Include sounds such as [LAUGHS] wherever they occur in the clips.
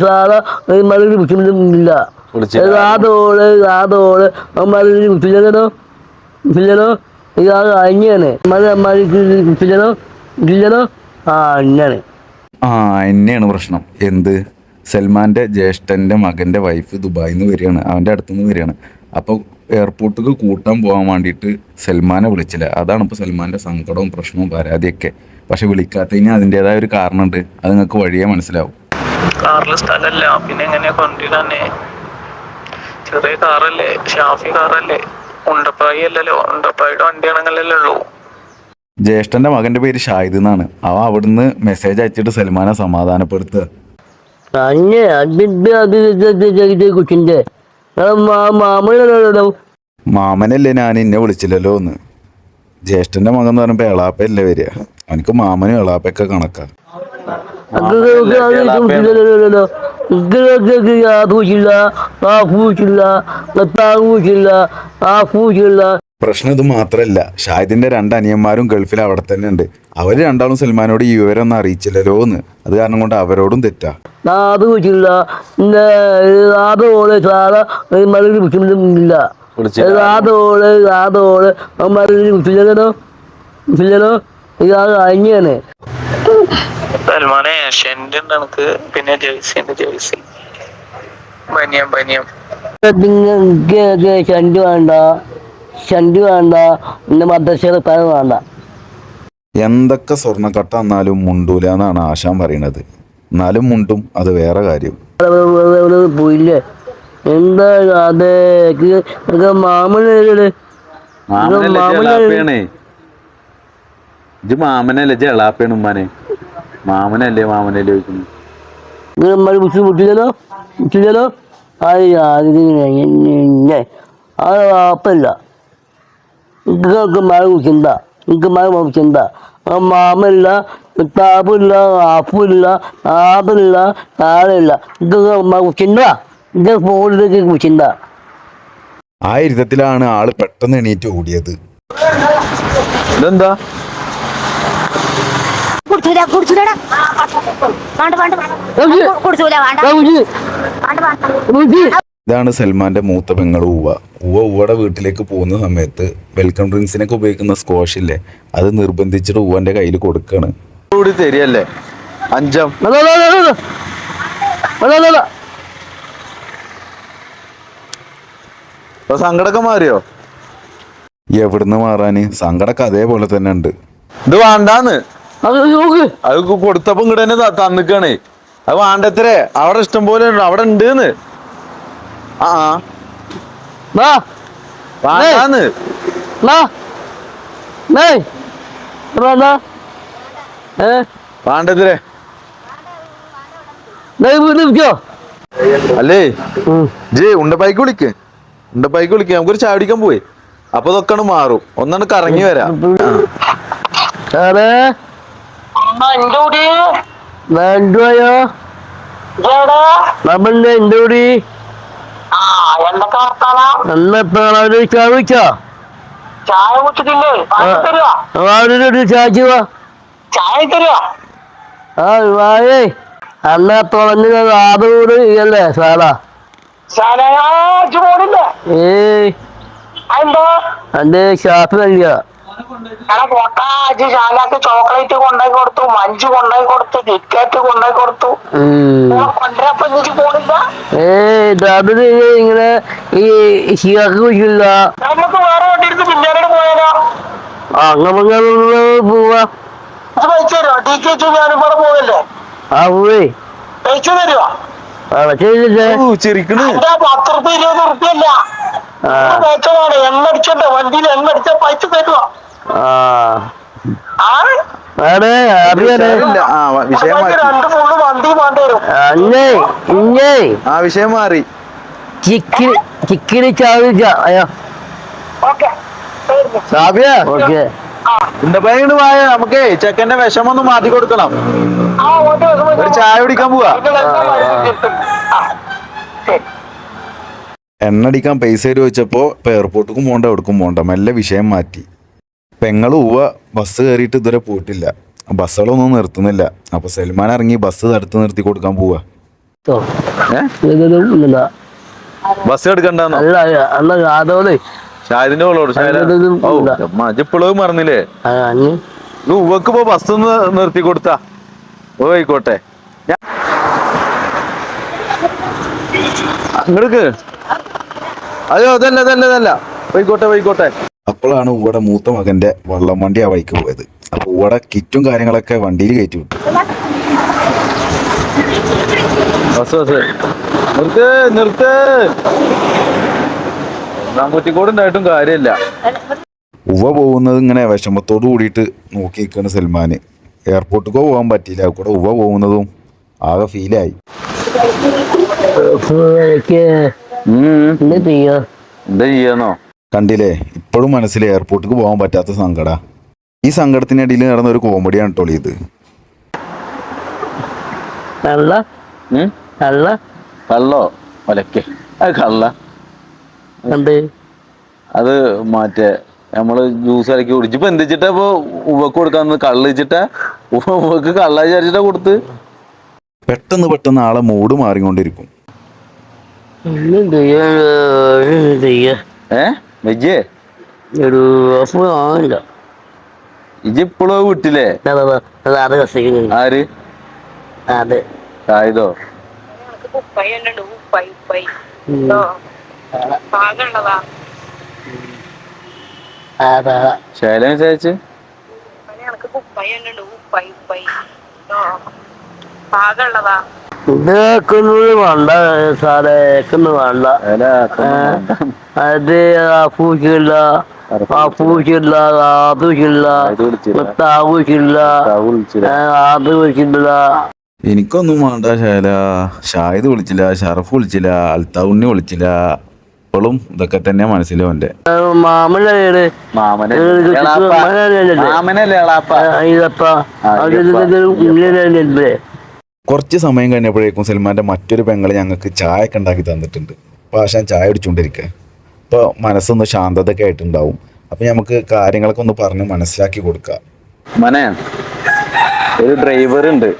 Sara വിളിച്ചില്ല. വിളിച്ചില്ലല്ലോ വിളിച്ചില്ലല്ലോ ആ എന്നെയാണ് പ്രശ്നം. എന്ത്? സൽമാന്റെ ജ്യേഷ്ഠന്റെ മകന്റെ വൈഫ് ദുബായിന്ന് നിന്ന് വരികയാണ്. അവന്റെ അടുത്തുനിന്ന് വരികയാണ്. അപ്പോൾ എയർപോർട്ടിൽ കൂട്ടാൻ പോകാൻ വേണ്ടിയിട്ട് സൽമാനെ വിളിച്ചില്ല. അതാണ് ഇപ്പോൾ സൽമാന്റെ സങ്കടവും പ്രശ്നവും പരാതിയൊക്കെ. പക്ഷെ വിളിക്കാത്തതിന് അതിന്റെതായ ഒരു കാരണമുണ്ട്. അത് നിങ്ങൾക്ക് വഴിയേ മനസ്സിലാവും. കാറിൽ സ്ഥലല്ല പിന്നെ എങ്ങനെയാ കൊണ്ടിടാനേ ചെറിയ കാറല്ലേ? ഷാഫി കാറല്ലേ? ഉണ്ടപ്പായി അല്ലല്ലോ. ഉണ്ടപ്പായുടെ വണ്ടിയാണെങ്കിലല്ലേ ഉള്ളൂ. ജ്യേഷ്ഠന്റെ മകന്റെ പേര് ഷാഹിദ് എന്നാണ്. അവ അവിടുന്ന് മെസ്സേജ് അയച്ചിട്ട് സൽമാനെ സമാധാനപ്പെടുത്തുക. അന്നെ മാമനല്ലേ ഞാൻ ഇന്നെ വിളിച്ചില്ലല്ലോ എന്ന് ജ്യേഷ്ഠന്റെ മകൻ എന്ന് പറയുമ്പോ എളാപ്പല്ലേ വരിക. അവനക്ക് മാമനും എളാപ്പൊക്കെ കണക്കാ. പ്രശ്നം ഇത് മാത്രല്ല. ഷാഹിദിന്റെ രണ്ട് അനിയന്മാരും ഗൾഫിൽ അവിടെ തന്നെ ഉണ്ട്. അവർ രണ്ടാളും സൽമാനോട് ഈ വിവരം ഒന്നും അറിയിച്ചില്ലല്ലോ എന്ന്. അത് കാരണം കൊണ്ട് അവരോടും തെറ്റാ. സാറ വിളിച്ചില്ലല്ലോ വിളിച്ചില്ലല്ലോ സൽമാനെ എനിക്ക്. പിന്നെ ജേഴ്സി ഉണ്ട് ജേഴ്സി. ബനിയം ബനിയം. നിങ്ങൾക്ക് ചണ്ടി വേണ്ട. ചണ്ടി വേണ്ട. പിന്നെ മദ്രസ വേണ്ട. എന്തൊക്കെ സ്വർണക്കട്ട എന്നാലും മുണ്ടൂല എന്നാണ് ആശാൻ പറയണത്. എന്നാലും മുണ്ടും അത് വേറെ കാര്യം. പോയില്ലേ? എന്താ അതെ? മാമന് മാമനല്ലേ മാമനല്ലേ ജളാപ്പയാണ് ഉമ്മാനെ? മാമനല്ലേ മാമനല്ലേ ചോദിക്കുന്നു വിട്ടില്ലല്ലോ? വിട്ടില്ലല്ലോ? അത് അതിനെ നിങ്ങൾക്ക് മഴ വിളിച്ചിണ്ട നിങ്ങൾക്ക് മഴ ചിന്ത മാമില്ല താപില്ല ആപ്പില്ല ആപില്ല നിങ്ങൾക്ക് വിളിച്ചിണ്ട ഇത് ഫോണിലേക്ക് ചിന്ത ആ ഇരുത്തത്തിലാണ് ആൾ പെട്ടെന്ന് എണീറ്റ് ഓടിയത്. ഇതെന്താ? കുടിച്ചൂല കുടിച്ചൂലടാ വേണ്ട വേണ്ട. വേണ്ട. കുടിച്ചൂല വേണ്ട വേണ്ട. വേണ്ട ഇതാണ് സൽമാന്റെ മൂത്ത പെങ്ങൾ ഉവ്വ. ഉവ്വ ഉവ്വയുടെ വീട്ടിലേക്ക് പോകുന്ന സമയത്ത് വെൽക്കം ഡ്രിങ്ക്സിനൊക്കെ ഉപയോഗിക്കുന്ന സ്കോഷ് ഇല്ലേ അത് നിർബന്ധിച്ചിട്ട് ഉവ്വന്റെ കയ്യിൽ കൊടുക്കാണ്. കൂടി തരികയല്ലേ അഞ്ചം. സങ്കടമൊക്കെ മാറിയോ? എവിടുന്ന് മാറാന്? സങ്കടമൊക്കെ അതേപോലെ തന്നെ ഉണ്ട്. ഇത് വേണ്ടാന്ന്. അത് കൊടുത്തപ്പോ ഇങ്ങോട്ട് തന്നെ തന്നിക്കാണേ. അത് വേണ്ടത്രേ. അവിടെ ഇഷ്ടം പോലെ ഉണ്ട്. അവിടെ ഉണ്ട് ആ. വാ വേണ്ടാന്ന് വാ നേ. വേണ്ട ഏ? വേണ്ടത്രേ. നേ വീട് വിളിക്കോ അല്ലേ? ജേ ഉണ്ടപ്പായിക്ക് വിളിക്ക്. ഉണ്ടപ്പായിക്ക് വിളിക്ക്. നമുക്കൊരു ചായ കുടിക്കാൻ പോയി അപ്പൊ ഇതൊക്കെ മാറും. ഒന്നാണ് കറങ്ങി വരാം. വേണ്ടയോ നമ്മളുടെ എന്റെ കൂടി? എന്നപ്പോഴാണ് അവർ ചാവിച്ചോ ചായ കുടിച്ചിട്ടില്ലേ? അവരോട് ചാച്ചു വാ ചായ തരുവാ? ആ വായേ. അന്ന തുറഞ്ഞ ആദൂട് ഇല്ലേ പോണില്ലേ? ഏയ്. എന്തോ എന്റെ ഷാപ്പ് നൽകിയ എടാ പൊട്ടാജ് ശാലാക്ക് ചോക്ലേറ്റ് കൊണ്ടായി കൊടുത്തു മഞ്ച് കൊണ്ടായി കൊടുത്തു കിറ്റ്കാറ്റ് കൊണ്ടായി കൊടുത്തു. കൊണ്ടുവരപ്പോ ഇഞ്ചി പോണില്ല. ഏയ് അത് ഇങ്ങനെ ഈ ഷിയാക്ക് കുഴിക്കില്ല നമുക്ക് വേറെ വണ്ടി എടുത്ത് പിന്നാലോട് പോയാലോ അങ്ങനെ പോവാ. പൈസ തരുമോ ടി കെ ചു ഞാനും കൂടെ പോകല്ലേ ആ പോവേ. പൈസ തരുമോ ചിരിക്കണ്. പത്ത് റുപ്യ ഇരുപത് റുപ്യ അല്ല. ആ. പൈസമാണ് എണ്ണ അടിച്ചോട്ടെ. വണ്ടിയിൽ എണ്ണടിച്ച പൈസ തരുമോ വിഷയം അന്നേ ഇന്നേ ആ വിഷയം മാറി. ചിക്കി ചിക്കിരി ചാവിച്ച അയ്യോ. ഓക്കെ. സാബിയ ഓക്കെ. ഉണ്ടപ്പൈ വായ നമുക്കേ ചെക്കന്റെ വിഷമം ഒന്ന് മാറ്റി കൊടുക്കണം. ഒരു ചായ കുടിക്കാൻ പോവാ. എണ്ണടിക്കാൻ പൈസ വെച്ചപ്പോ ചോദിച്ചപ്പോൾ ഇപ്പം എയർപോർട്ടിക്കും പോണ്ട എവിടേക്കും പോകണ്ട മെല്ലെ വിഷയം മാറ്റി. പെങ്ങൾ ഉവ്വ ബസ് കയറിയിട്ട് ഇതുവരെ പോയിട്ടില്ല. ബസ്സുകളൊന്നും നിർത്തുന്നില്ല. അപ്പൊ സൽമാൻ ഇറങ്ങി ബസ് തടുത്ത് നിർത്തി കൊടുക്കാൻ പോവാ. ബസ് എടുക്കണ്ടെന്നോ? ഓളോട് മറന്നില്ലേ? ഉവക്ക് ഇപ്പൊ ബസ് ഒന്ന് നിർത്തി കൊടുത്താ. ഓ ആയിക്കോട്ടെ. അങ്ങോട്ട് അയ്യോ അതല്ല അതല്ല അതല്ല പോയിക്കോട്ടെ പോയിക്കോട്ടെ. അപ്പോഴാണ് ഇവിടെ മൂത്ത മകന്റെ വള്ളം വണ്ടി ആ വഴിക്ക് പോയത്. അപ്പോൾ ഇവിടെ കിറ്റും കാര്യങ്ങളൊക്കെ വണ്ടിയിൽ കയറ്റി വിട്ടു. നിർത്ത് നിർത്ത്. കാര്യമില്ല. ഉവ പോകുന്നത് ഇങ്ങനെ വിഷമത്തോട് കൂടിയിട്ട് നോക്കി നിൽക്കുകയാണ് സൽമാന്. എയർപോർട്ടിക്കോ പോകാൻ പറ്റിയില്ല. കൂടെ ഉവ പോകുന്നതും ആകെ ഫീലായി എന്താ ചെയ്യാന്നോ? കണ്ടില്ലേ? ഇപ്പോഴും മനസ്സിൽ എയർപോർട്ടിക്ക് പോകാൻ പറ്റാത്ത സങ്കട. ഈ സങ്കടത്തിനിടയിൽ നടന്ന ഒരു കോമഡിയാണ് ടോളി ഇത്. കള്ളോ? ഒലക്കെ. അത് കള്ള. എന്ത്? അത് മറ്റേ നമ്മൾ ജ്യൂസ് ഇറക്കി കുടിച്ചു ഇപ്പൊ എന്തിച്ചിട്ടാ ഇപ്പൊ ഉവക്ക് കൊടുക്കാന്ന്? കള്ള് വെച്ചിട്ടാ ഉവക്ക് കള്ള വിചാരിച്ചിട്ടാ കൊടുത്ത്? പെട്ടെന്ന് പെട്ടെന്ന് ആളെ മൂഡ് മാറിക്കൊണ്ടിരിക്കും. എന്ത് വെജേ ഒരു അപ്പൊ ആയില്ല. ഇജ് ഇപ്പോഴും വിട്ടില്ലേ? അത് കസിക്കുന്നു ആര്? അതെ. ആയതോ? ശൈലം വിചാരിച്ച്? എനക്ക് ഇതേക്കുന്നത് വേണ്ട സാറേ ഏക്കുന്നത് വേണ്ട. അത് വിളിച്ചില്ല. ആഘോഷില്ല വിളിച്ചില്ല അത് വെച്ചിട്ടില്ല എനിക്കൊന്നും വേണ്ട ശൈല. ഷാഹിദ് വിളിച്ചില്ല ഷറഫ് വിളിച്ചില്ല അൽത്താവുണ്ണി വിളിച്ചില്ല. ഇപ്പോഴും ഇതൊക്കെ തന്നെ മനസ്സിലോ എന്റെ മാമനല്ലേ മാമനല്ലേ? കുറച്ച് സമയം കഴിഞ്ഞപ്പോഴേക്കും സൽമാന്റെ മറ്റൊരു പെങ്ങൾ ഞങ്ങൾക്ക് ചായ ഒക്കെ ഉണ്ടാക്കി തന്നിട്ടുണ്ട്. അപ്പോൾ ആശാൻ ചായ കുടിച്ചുകൊണ്ടിരിക്കുക അപ്പോൾ മനസ്സൊന്ന് ശാന്തതയൊക്കെ ആയിട്ടുണ്ടാവും. അപ്പോൾ നമുക്ക് കാര്യങ്ങളൊക്കെ ഒന്ന് പറഞ്ഞ് മനസ്സിലാക്കി കൊടുക്കുക മനെ ഒരു ഡ്രൈവർ ഉണ്ട്.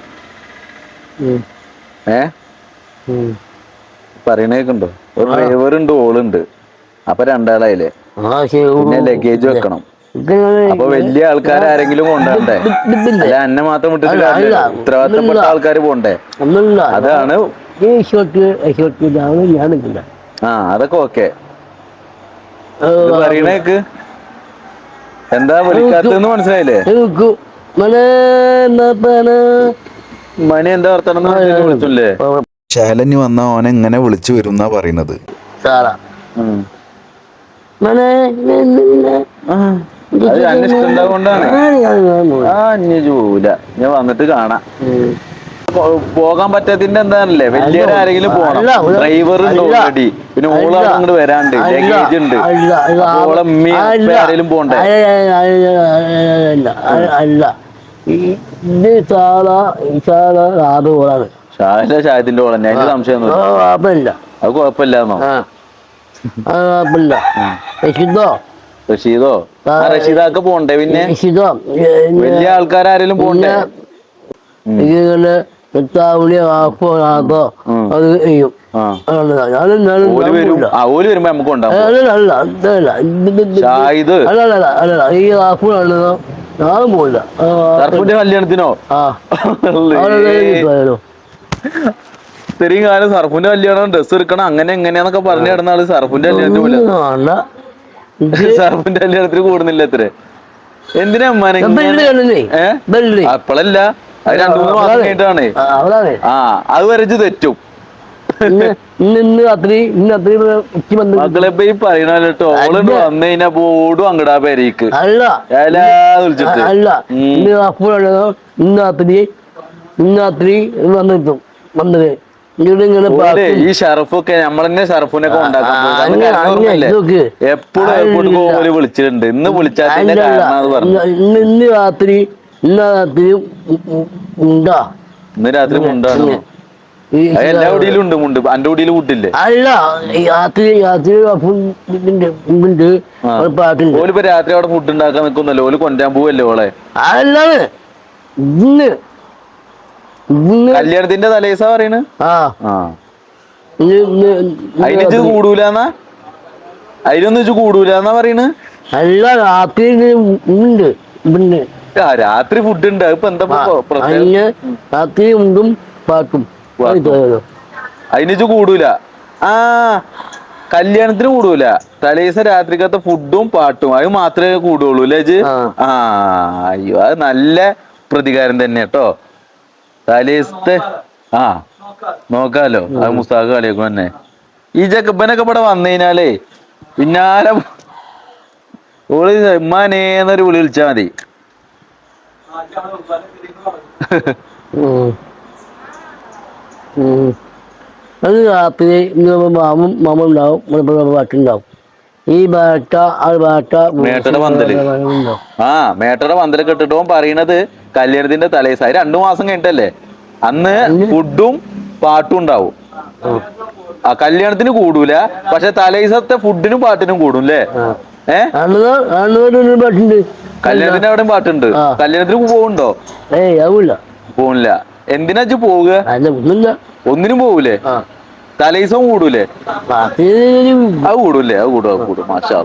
ഏ? പറയണേക്കുണ്ടോ ഒരു ഡ്രൈവർ ഉണ്ട് ഓളുണ്ട്. അപ്പൊ രണ്ടാളായില്ലേ? പിന്നെ ലഗേജ് വെക്കണം. അപ്പൊ വലിയ ആൾക്കാർ ആരെങ്കിലും കൊണ്ടുവരണ്ടേ? അല്ല എന്നെ മാത്രം വിട്ടിട്ട് ഉത്തരവാദിത്തപ്പെട്ട ആൾക്കാർ പോണ്ടേ? അതാണ് ആ അതൊക്കെ ഓക്കെ. പറയണേക്ക് എന്താ വിളിക്കാത്തെന്ന് മനസ്സിലായില്ലേ? മണി എന്താ വർത്തണം വിളിച്ചില്ലേ? ശാലന് വന്ന ഓനെ എങ്ങനെ വിളിച്ചു വരും എന്നാ പറയുന്നത്. സാറാ. ആ, അത് കൊണ്ടാണ് ആ പോവില്ല ഞാൻ വന്നിട്ട് കാണാം. പോകാൻ പറ്റാത്തതിന്റെ എന്താണല്ലേ? വലിയ ആരെങ്കിലും പോകണം ഡ്രൈവർ ഉണ്ട്. ഓൾറെഡി പിന്നെ ഓൾ. അങ്ങോട്ട് വരാണ്ട്. ലഗേജ് ഉണ്ട്. ഓളെ ആരെങ്കിലും പോണ്ടേ? അല്ല, അല്ല, അല്ല, അല്ല, അല്ല ഈ- ഇത് സാധാ ഈ സാധാ ആറ് പോലാണ് ഷാഹിന്റെ ഷാഹിദിന്റെ ഓളെ. ഞാൻ സംശയം ഒന്നുമില്ല. കുഴപ്പമില്ല അത് അത് കുഴപ്പമില്ല. റഷീദോ? ആ റഷീദാക്ക് പോണ്ടേ പിന്നെ? റഷീദോ വലിയ ആൾക്കാരും പോണ്ടേ? ഇങ്ങനെ എത്താവുള്ളി ആക്കോ ആക്കോ അത് ചെയ്യും. ആ. അതാണ് ഞാനും ഞാനും ഓൽ വരും. ഞാനില്ല. വരുമ്പോ നമുക്ക് ഉണ്ടാവും. അല്ല അല്ല അതല്ല ഇത് ഇത് ഇത് ഷാഹിദ്. അല്ല അല്ല അല്ല അല്ല ഈ ഞാനും പോയില്ല കല്യാണത്തിനോ? ഇത്രയും കാലം സർഫിന്റെ കല്യാണം ഡ്രസ് എടുക്കണം അങ്ങനെ എങ്ങനെയാന്നൊക്കെ പറഞ്ഞു കിടന്ന ആൾ സർഫിന്റെ കല്യാണത്തിന് പോലെ [LAUGHS] സർഫിന്റെ കല്യാണത്തിന് കൂടുന്നില്ല എത്ര എന്തിനാ അപ്പളല്ല. അത് രണ്ടു മൂന്ന് മാസം കഴിഞ്ഞിട്ടാണ്. ആ, അത്. വരച്ച് തെറ്റും. ഇന്ന് രാത്രി ഇന്ന് രാത്രി മക്കളെ ഈ ഓളുണ്ട് വന്നു കഴിഞ്ഞാ ഓടും അങ്ങടാ പേരേക്ക്. അല്ല. ഇന്ന് അപ്പോഴാണ് ഇന്ന് രാത്രി ഇന്ന് രാത്രി വന്നിട്ടും വന്നത്. ഈ ഷറഫൊക്കെ നമ്മളെന്നെ ഷറഫിനൊക്കെ. എപ്പോഴും എയർപോർട്ട്. വിളിച്ചിട്ടുണ്ട്. ഇന്ന് വിളിച്ചാൽ ഇന്ന് രാത്രി ഇന്ന് രാത്രി മുണ്ടാ. ഉണ്ടാ ഇന്ന് രാത്രി മുണ്ടാണ്? എല്ലാ ഉണ്ട് മുണ്ട്. അന്റെ അല്ല രാത്രി രാത്രി ഉണ്ട് പാട്ടുണ്ട്. ഓലിപ്പോ രാത്രി അവിടെ ഫുഡ് ഉണ്ടാക്കാൻ നിൽക്കുന്നല്ലോ ഓൽ കൊണ്ടാൻ പോവല്ലേ ഓളെ? അല്ലാണ് ഇന്ന് ഇന്ന് കല്യാണത്തിന്റെ തലേസ പറയണ്? അതിന് കൂടൂലെന്നാ? അതിനൊന്നും ഇജ്ജ് കൂടൂലെന്നാ പറയണ്? അല്ല രാത്രി ഉണ്ട് പിന്നെ രാത്രി ഫുഡ് ഉണ്ട്. ഇപ്പൊ എന്താ രാത്രി ഉണ്ടും പാട്ടും. അതിന് കൂടൂല. ആ കല്യാണത്തിന് കൂടൂല. തലേദിവസം രാത്രിക്കത്തെ ഫുഡും പാട്ടും. അത് മാത്രമേ കൂടുള്ളൂ അല്ലേ. ആ അയ്യോ അത് നല്ല പ്രതികാരം തന്നെ കേട്ടോ. തലേദിവസത്തെ ആ നോക്കാലോ. അത് മുസ്താഖ് കളിയാക്കും തന്നെ. ഈ ജക്കബനൊക്കെ ഇവിടെ വന്നു കഴിഞ്ഞാലേ പിന്നാലെ ഓൾ ഉമ്മാനേന്നൊരു വിളി വിളിച്ചാ മതി. അത് രാത്രി മാമും മാമ ഉണ്ടാവും. ഇവിടെ പാട്ടുണ്ടാവും ഈ ബാട്ട ആ ബാട്ട മേട്ടയുടെ പന്തൽ. ആ മേട്ടയുടെ പന്തലൊക്കെ ഇട്ടിട്ട് പറയണത് കല്യാണത്തിന്റെ അത് രണ്ടു മാസം കഴിഞ്ഞിട്ടല്ലേ? അന്ന് ഫുഡും പാട്ടും ഉണ്ടാവും. ആ കല്യാണത്തിന് കൂടൂല. പക്ഷെ തലേസത്തെ ഫുഡിനും പാട്ടിനും കൂടും അല്ലേ കല്യാണത്തിന്റെ കല്യാണത്തിന് അവിടെ പാട്ടുണ്ട്. കല്യാണത്തിന് പോകുന്നുണ്ടോ പോണില്ല എന്തിനാ പോവുക? ഒന്നിനും പോവൂലേ? തലേസം കൂടൂലേ? അത് കൂടൂലേ അത് കൂടും അത് കൂടും. മാഷാ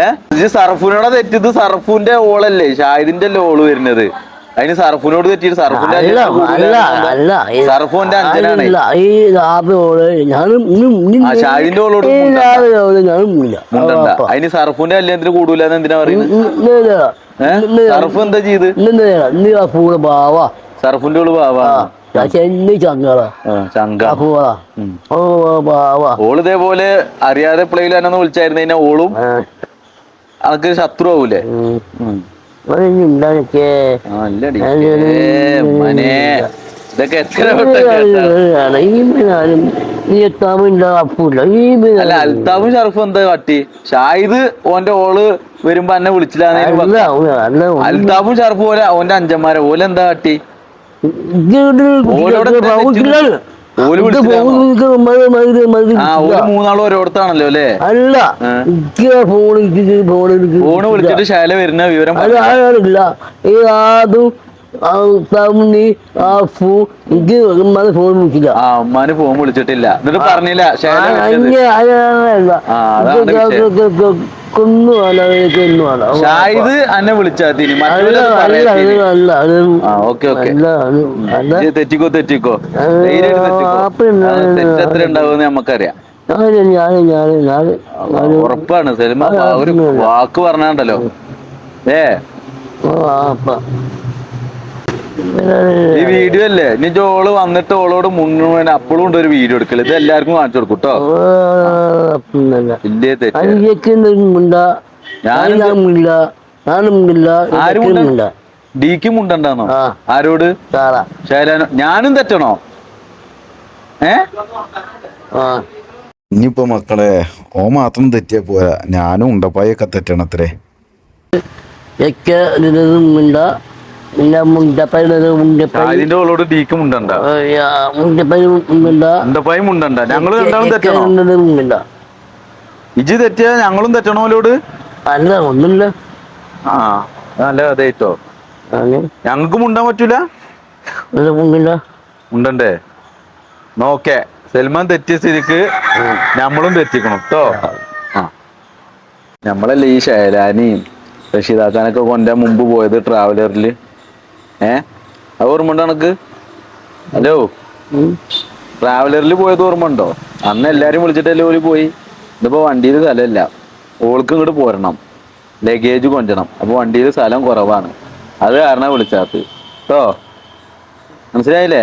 ഏഹ് സർഫൂനോടെ തെറ്റിത് സർഫൂന്റെ ഓളല്ലേ? ഷാഹിദിന്റെ ഓൾ വരുന്നത്? അതിന് സർഫിനോട് തെറ്റിയിട്ട് സർഫിന്റെ അല്ല അല്ല അല്ല. ഈ- സർഫോന്റെ അഞ്ചനാണ്. അല്ല ഈ ഞാനും ഓളോട് ഞാനും മുണ്ടണ്ട. അതിന് സർഫിന്റെ കല്യാണത്തിന് കൂടൂല എന്ന് എന്തിനാ പറയുന്നത് ഏ? സർഫ് എന്താ ചെയ്ത്? ബാവാ സർഫിന്റെ ഓൾ ബാവാ ഓൾ ഇതേപോലെ അറിയാതെ പ്ലേയിലാണെന്ന് വിളിച്ചായിരുന്നു ഓളും അതൊക്കെ ശത്രു ആവൂലേ? ഇതൊക്കെ എത്ര ഈ എത്താമില്ല അപ്പൂല്ല ഈ അല്ല അൽത്താഫും എന്താ കാട്ടി? ഷാഹിദ് ഓന്റെ ഓൾ വരുമ്പോ എന്നെ വിളിച്ചില്ല അൽത്താഫും ഷറഫും ഓല ഓന്റെ അഞ്ചന്മാരെ. ഓലെന്താ കാട്ടി? ഓലോടെ മൂന്നാളും ഓരോടത്താണല്ലോ അല്ലേ? അല്ല. ഫോൺ ഫോൺ വിളിച്ചിട്ട് ശാല വരുന്ന വിവരം അത് ഈ ആദും ആ തമ്മി ആ ഫൂ എനിക്ക് ഉമ്മാനെ ഫോൺ വിളിച്ചില്ല. ആ ഉമ്മാന് ഫോൺ വിളിച്ചിട്ടില്ല. എന്നിട്ട് പറഞ്ഞില്ല ശാല ഷാഹിദ് അന്നെ വിളിച്ചാത്തിന് തെറ്റിക്കോ തെറ്റിക്കോ? എത്ര ഉണ്ടാവുമെന്ന് നമുക്കറിയാം. ഉറപ്പാണ് സിനിമ ഒരു വാക്ക് പറഞ്ഞാണ്ടല്ലോ. ഏ? ഈ വീഡിയോ അല്ലേ? ഇനി ജോൾ വന്നിട്ട് ഓളോട് മുന്നേ അപ്പോഴും ഉണ്ട് ഒരു വീഡിയോ എടുക്കൽ. ഇത് എല്ലാവർക്കും കാണിച്ചു കൊടുക്കും കേട്ടോ ഇല്ലേ തെറ്റ്? ഡിക്കും ഉണ്ടണ്ടാന്നോ ആ. ആരോട്? ശൈലാനോ ഞാനും തെറ്റണോ? ഏ? ആ. ഇനിയിപ്പോ മക്കളെ ഓ മാത്രം തെറ്റിയാ പോരാ. ഞാനും ഉണ്ടപ്പായൊക്കെ തെറ്റണത്രേ. ഒക്കെ മുണ്ട അതിന്റെ ഓളോട് ഡിക്കും ഉണ്ടണ്ട മുണ്ടപ്പൈ മുണ്ട ഉണ്ടപ്പായും ഉണ്ടണ്ട ഞങ്ങൾ രണ്ടാളും തെറ്റണോ? മുണ്ട ഇജ് തെറ്റിയാ ഞങ്ങളും തെറ്റണോലോട് അല്ല ഒന്നുമില്ല. ആ നല്ല അതേറ്റോ ഞങ്ങൾക്കും മുണ്ടാൻ പറ്റൂല? മുണ്ടണ്ടേ? നോക്കെ സൽമാൻ തെറ്റിയ സ്ഥിതിക്ക് നമ്മളും തെറ്റിക്കണം കേട്ടോ ആ. നമ്മളല്ലേ ഈ ശൈലാനിയും റഷീദാക്കാനൊക്കെ കൊണ്ട മുമ്പ് പോയത് ട്രാവലറിൽ ഏ? അത് ഓർമ്മ ഉണ്ടോ എനക്ക് ഹലോ? ട്രാവലറിൽ പോയത് ഓർമ്മ ഉണ്ടോ? അന്ന് എല്ലാരും വിളിച്ചിട്ടല്ലേ ഓൽ പോയി. ഇതിപ്പോ വണ്ടിയിൽ സ്ഥലമില്ല. ഓൾക്ക് ഇങ്ങോട്ട് പോരണം. ലഗേജ് കൊണ്ടണം. അപ്പൊ വണ്ടിയിൽ സ്ഥലം കുറവാണ്. അത് കാരണം വിളിച്ചാത്ത് കേട്ടോ മനസ്സിലായില്ലേ?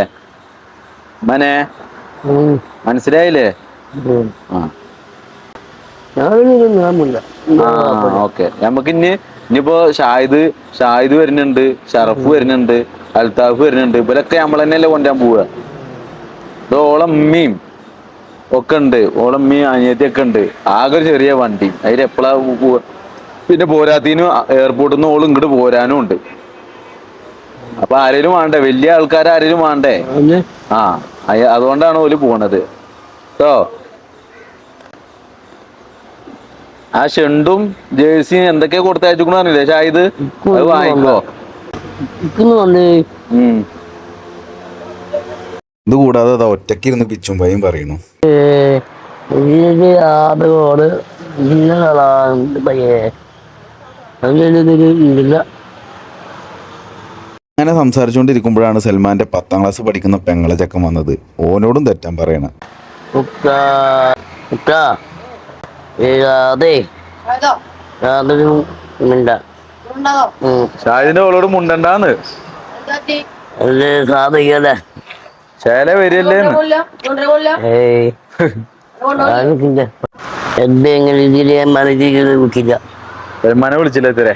മനെ? മനസ്സിലായില്ലേ? ആ. ഓക്കെ. നമുക്ക് ഇനി ഇനിയിപ്പോ ഷാഹിദ് ഷാഹിദ് വരുന്നുണ്ട് ഷറഫ് വരുന്നുണ്ട് അൽതാഫ് വരുന്നുണ്ട്. ഇവരൊക്കെ നമ്മൾ തന്നെയല്ലേ കൊണ്ടുവരാൻ പോവുക? ഇത് ഓളമ്മയും ഒക്കെ ഉണ്ട്. ഓളമ്മയും അനിയത്തിയൊക്കെ ഉണ്ട്. ആകെ ഒരു ചെറിയ വണ്ടി. അതിൽ എപ്പോഴാ പോവുക പിന്നെ പോരാത്തതിനും എയർപോർട്ടിൽ നിന്ന് ഓൾ ഇങ്ങോട്ട് പോരാനും ഉണ്ട്. അപ്പൊ ആരേലും വേണ്ടേ? വലിയ ആൾക്കാർ ആരേലും വേണ്ടേ? ആ അതുകൊണ്ടാണ് ഓൽ പോണത്. കേട്ടോ ആ ഷെണ്ടും ജേഴ്സിയും എന്തൊക്കെയാ കൊടുത്തയച്ചുക്കണു പക്ഷെ ഷാഹിദ് അത് വാങ്ങിക്കോ. ഇത് കൂടാതെ അതാ ഒറ്റയ്ക്കിരുന്ന് പിച്ചും പയും പറയണു. അങ്ങനെ സംസാരിച്ചുകൊണ്ടിരിക്കുമ്പോഴാണ് സൽമാന്റെ പത്താം ക്ലാസ് പഠിക്കുന്ന പെങ്ങളെ ചക്കം വന്നത്. ഓനോടും തെറ്റാൻ പറയണ. അതെ അതോ യാതൊരു മിണ്ട. ഷാജിന്റെ ഓളോട് മുണ്ടണ്ടാന്ന്. സാധിക്കല്ലേ? ശേല ഇതിലെ മനസ്സിൽ വിളിക്കില്ല സൽമാനെ വിളിച്ചില്ല ഇത്തരെ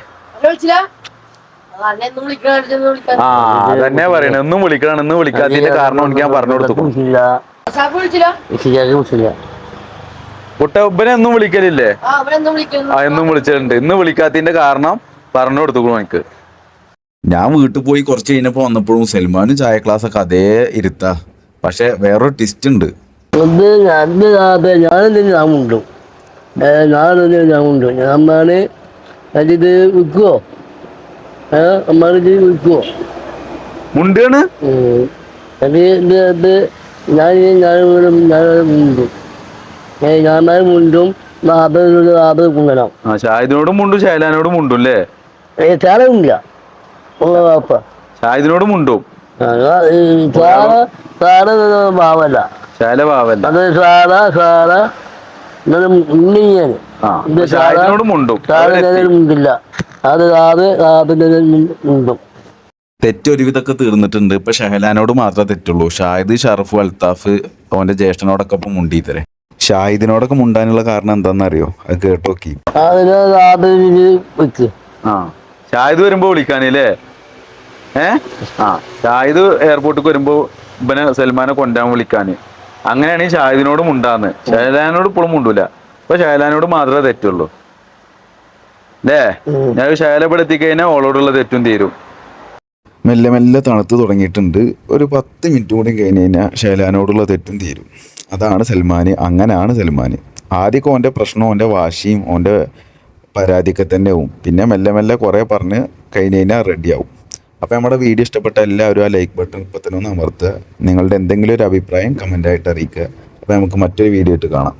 ആ അതന്നെ പറയണേ. ഒന്നും വിളിക്കണം എന്നും വിളിക്കാത്തതിന്റെ കാരണം എനിക്ക് ഞാൻ പറഞ്ഞു കൊടുത്തു. വിളിച്ചില്ല. കുട്ട ഉപ്പനെ ഒന്നും വിളിക്കലില്ലേ? ആ എന്നും വിളിച്ചിട്ടുണ്ട്. ഇന്ന് വിളിക്കാത്തതിന്റെ കാരണം പറഞ്ഞു കൊടുത്തു എനിക്ക്. ഞാൻ വീട്ടിൽ പോയി കുറച്ച് കഴിഞ്ഞപ്പോൾ വന്നപ്പോഴും സൽമാനും ചായ ക്ലാസ് ഒക്കെ അതേ ഇരുത്താ. പക്ഷെ വേറൊരു ട്വിസ്റ്റ് ഉണ്ട്. ഞാൻ അമ്മാണ് വിൽക്കുവോ? ഇത് വിൽക്കുവോ? മുണ്ടാണ്? ഞാൻ ഞാൻ ഞാൻ മുണ്ടും. ഞാൻ മുണ്ടും ആ ഷാഹിദിനോടും മുണ്ടും ശൈലാനോടും മുണ്ടും അല്ലേ? ഉള്ള വാപ്പ ഷാഹിദിനോടും മുണ്ടും. സാറ സാറ ഭാവല്ല ശൈല പാവല്ല അത് സാറ സാറ ഇങ്ങനെ ആ ഇത് ഷാഹിദിനോടും മുണ്ടും. സാറിന് മുണ്ടില്ല. അത് അത് അതിന് മുണ്ടും. തെറ്റ് ഒരുവിധമൊക്കെ തീർന്നിട്ടുണ്ട്. ഇപ്പൊ ഷഹലാനോട് മാത്രമേ തെറ്റുള്ളൂ. ഷാഹിദ് ഷറഫ് അൽത്താഫ് അവന്റെ ജ്യേഷ്ഠനോടൊക്കെ ഇപ്പം മുണ്ടീത്തരെ ഷാഹിദിനോടൊക്കെ മുണ്ടാനുള്ള കാരണം എന്താണെന്നറിയോ? അത് കേട്ടോക്കി. ആ ഷാഹിദ് വരുമ്പോ വിളിക്കാനല്ലേ ഏ? ആ ഷാഹിദ് എയർപോർട്ടിൽ വരുമ്പോ ഇവനെ സൽമാനെ കൊണ്ടാൻ വിളിക്കാന്. അങ്ങനെയാണ് ഈ ഷാഹിദിനോട് മുണ്ടാന്ന്. ഷൈലാനോട് ഇപ്പോഴും മുണ്ടൂല. അപ്പൊ ഷൈലാനോട് മാത്രമേ തെറ്റുള്ളൂ. അല്ലേ ഞാൻ ഷഹലപ്പെടുത്തി കഴിഞ്ഞാൽ ഓളോടുള്ള തെറ്റും തീരും. മെല്ലെ മെല്ലെ തണുത്ത് തുടങ്ങിയിട്ടുണ്ട്. ഒരു പത്ത് മിനിറ്റ് കൂടി കഴിഞ്ഞ് കഴിഞ്ഞാൽ ഷൈലാനോടുള്ള തെറ്റും തീരും. അതാണ് സൽമാൻ അങ്ങനെയാണ് സൽമാൻ ആദ്യമൊക്കെ ഓന്റെ പ്രശ്നവും ഓന്റെ വാശിയും ഓന്റെ പരാതിയൊക്കെ തന്നെ ആവും. പിന്നെ മെല്ലെ മെല്ലെ കുറേ പറഞ്ഞ് കഴിഞ്ഞ് കഴിഞ്ഞാൽ റെഡിയാവും അപ്പോൾ നമ്മുടെ വീഡിയോ ഇഷ്ടപ്പെട്ട എല്ലാവരും ആ ലൈക്ക് ബട്ടൺ ഇപ്പത്തന്നെ ഒന്ന് അമർത്തുക. നിങ്ങളുടെ എന്തെങ്കിലും ഒരു അഭിപ്രായം കമന്റായിട്ട് അറിയിക്കുക. അപ്പോൾ നമുക്ക് മറ്റൊരു വീഡിയോ ഇട്ട് കാണാം.